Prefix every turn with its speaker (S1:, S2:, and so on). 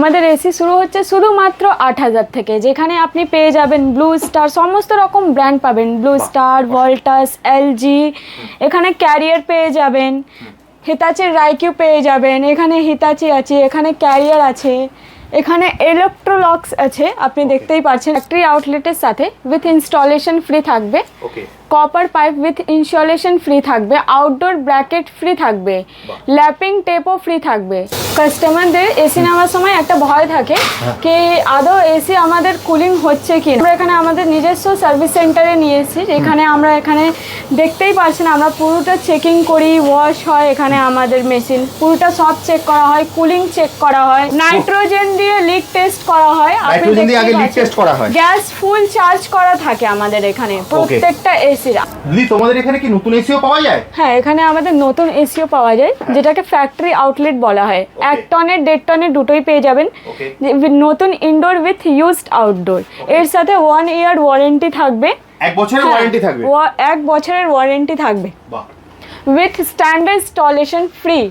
S1: আমাদের এসি শুরু হচ্ছে শুধুমাত্র আট হাজার থেকে। যেখানে আপনি পেয়ে যাবেন ব্লু স্টার সমস্ত রকম ব্র্যান্ড পাবেন। ব্লু স্টার ভল্টাস এলজি এখানে ক্যারিয়ার পেয়ে যাবেন। হিতাচির রাইকিউ পেয়ে যাবেন। এখানে হিতাচি আছে এখানে ক্যারিয়ার আছে এখানে ইলেকট্রোলক্স আছে। আপনি দেখতেই পাচ্ছেন ফ্যাক্টরি আউটলেটের সাথে উইথ ইনস্টলেশন ফ্রি থাকবে। Copper pipe with installation free থাকবে আউটডোর ব্র্যাকেট ফ্রি থাকবে ল্যাপিং টেপও ফ্রি থাকবে। কাস্টমারদের এসি নেওয়ার সময় একটা ভয় থাকে কি আদৌ এসি আমাদের কুলিং হচ্ছে কি। আমরা এখানে আমাদের নিজস্ব সার্ভিস সেন্টারে নিয়ে এসেছি যেখানে আমরা এখানে দেখতেই পাচ্ছেন আমরা পুরোটা চেকিং করি ওয়াশ হয় এখানে আমাদের মেশিন পুরোটা সব চেক করা হয় কুলিং চেক করা হয়। নাইট্রোজেন দিয়ে লিক টেস্ট করা হয় আপনি
S2: নাইট্রোজেন দিয়ে আগে লিক টেস্ট করা হয়।
S1: গ্যাস ফুল চার্জ করা থাকে আমাদের এখানে। প্রত্যেকটা এসির।
S2: দিদি তোমাদের এখানে কি নতুন এসিও পাওয়া যায়?
S1: হ্যাঁ এখানে আমাদের নতুন এসিও পাওয়া যায় যেটাকে ফ্যাক্টরি আউটলেট বলা হয়। এক টনের দেড় টনের দুটোই পেয়ে যাবেন। নতুন ইনডোর উইথ ইউজড আউটডোর এর সাথে ওয়ান ইয়ার ওয়ারেন্টি থাকবে।
S2: এক বছরের
S1: হ্যাঁ,
S2: ওয়ারেন্টি থাকবে?
S1: ওয়া- এক বছরের ওয়ারেন্টি থাকবে। With standard installation free